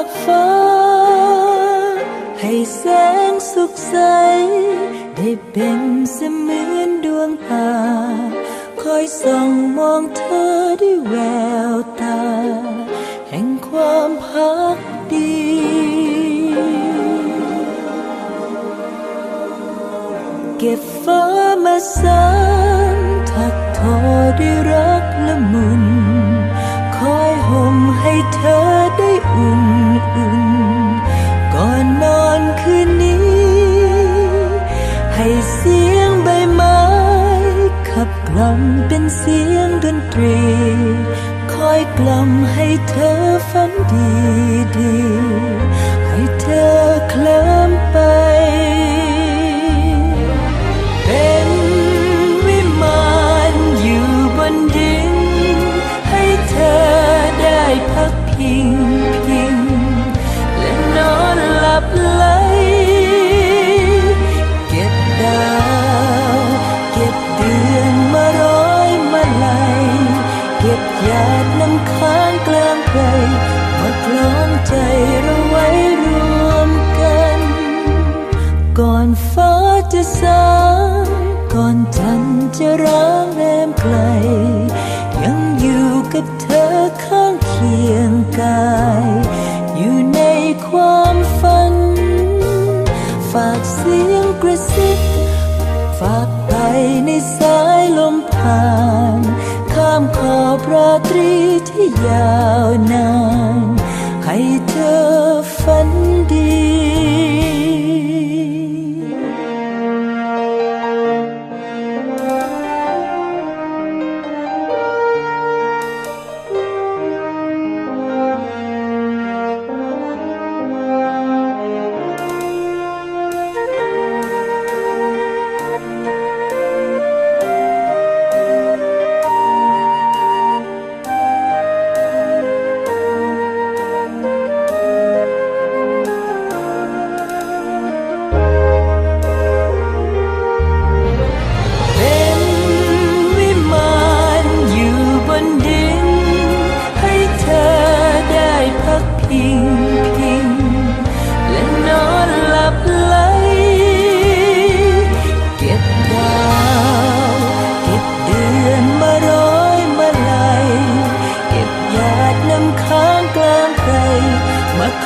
ากฟ้า ให้แสงสุขใส ได้เป็นเสมือนดวงตาคอยส่องมองเธอด้วยแววตา แห่งความพักดีเก็บฟ้ามาสานถักทอด้วยรักละมุน เป็นเสียงดนตรี คอยกล่อมให้เธอฝันดีดี ให้เธอเคลิ้ น้ำค้างกลางไกลมาคล้องใจเราไว้รวมกัน ก่อนฟ้าจะสางก่อนจันจะร้างแรมไกล ยังอยู่กับเธอข้างเคียงกาย อยู่ในความฝัน ฝากเสียงกระซิบฝากไปในสายลมผ่าน ข้ามขอบราตรี ยาวนานให้เธอฝันดี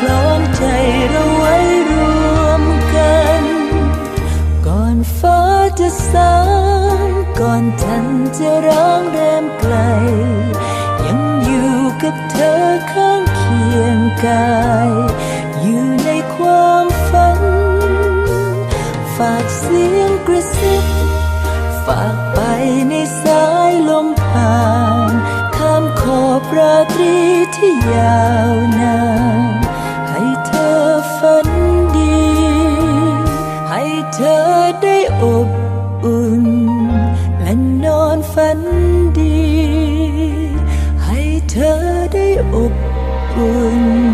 ล้องใจเราไว้รวมกัน ก่อนฟ้าจะสางก่อนจันจะร้างแรมไกล ยังอยู่กับเธอข้างเคียงกาย อยู่ในความฝัน ฝากเสียงกระซิบ ฝันดี ให้เธอได้อบอุ่นอยู่ในวิมาน